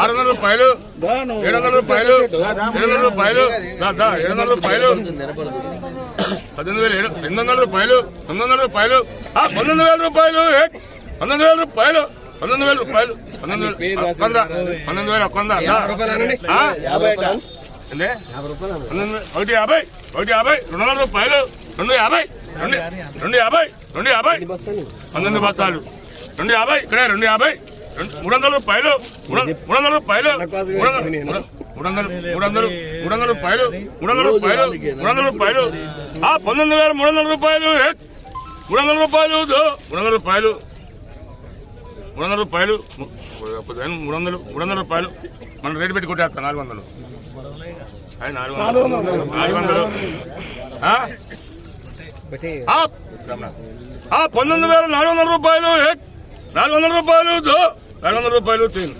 ఆరు వందల రూపాయలు ఏడు వందల రూపాయలు ఏడు వందల రూపాయలు ఏడు వందల రూపాయలు. పద్దెనిమిది వేలు ఎనిమిది వందల రూపాయలు తొమ్మిది వందల రూపాయలు పంతొమ్మిది వేల రూపాయలు ఏ, పంతొమ్మిది వేల రూపాయలు పంతొమ్మిది వేల రూపాయలు పంతొమ్మిది వేలు ఒక్కంద? పంతొమ్మిది వేలు ఒక్కంద. ఒకటి యాభై ఒకటి యాభై రెండు వందల రూపాయలు రెండు యాభై రెండు రెండు యాభై రెండు యాభై. పంతొమ్మిది బస్తాలు. రెండు యాభై ఇక్కడే రెండు యాభై. మూడు వందల రూపాయలు మూడు వందల రూపాయలు మూడు వందల మూడు వందలు మూడు వందలు రూపాయలు మూడు వందల రూపాయలు మూడు వందల రూపాయలు ఆ పంతొమ్మిది వేల మూడు వందల రూపాయలు. మూడు వందల రూపాయలు. మూడు వందల రూపాయలు. మూడు వందల రూపాయలు. మూడు వందలు మూడు వందల రూపాయలు. మనం రేటు పెట్టి కొట్టేస్తాం నాలుగు వందలు. నాలుగు వందలు. నాలుగు వందలు. పంతొమ్మిది వేల నాలుగు వందల రూపాయలు. నాలుగు వందల రూపాయలు. దో, నాలుగు వందల రూపాయలు తిను